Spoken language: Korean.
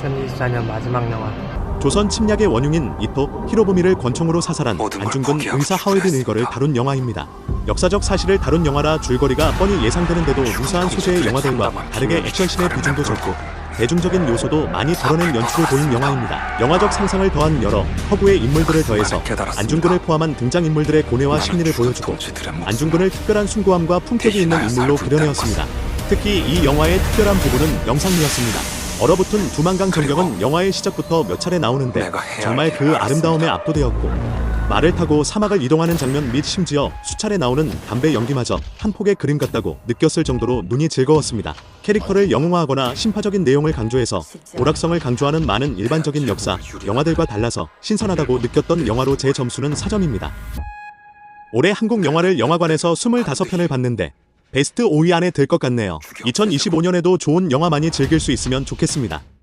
2024년 마지막 영화. 조선 침략의 원흉인 이토 히로부미를 권총으로 사살한 안중근 의사 죽였으니까. 일거를 다룬 영화입니다. 역사적 사실을 다룬 영화라 줄거리가 뻔히 예상되는데도 무사한 소재의 영화들과 다르게 액션씬의 비중도 적고 대중적인 요소도 많이 덜어낸 연출을 보인 영화입니다. 영화적 상상을 더한 여러 허구의 인물들을 더해서 안중근을 포함한 등장인물들의 고뇌와 심리를 보여주고 안중근을 특별한 숭고함과 품격이 있는 인물로 그려내었습니다. 특히 이 영화의 특별한 부분은 영상미였습니다. 얼어붙은 두만강 전경은 영화의 시작부터 몇 차례 나오는데 정말 할그 아름다움에. 압도되었고 말을 타고 사막을 이동하는 장면 및 심지어 수차례 나오는 담배 연기마저 한 폭의 그림 같다고 느꼈을 정도로 눈이 즐거웠습니다. 캐릭터를 영웅화하거나 심파적인 내용을 강조해서 오락성을 강조하는 많은 일반적인 역사 영화들과 달라서 신선하다고 느꼈던 영화로 제 점수는 4점입니다. 올해 한국 영화를 영화관에서 25편을 봤는데 베스트 5위 안에 들 것 같네요. 2025년에도 좋은 영화 많이 즐길 수 있으면 좋겠습니다.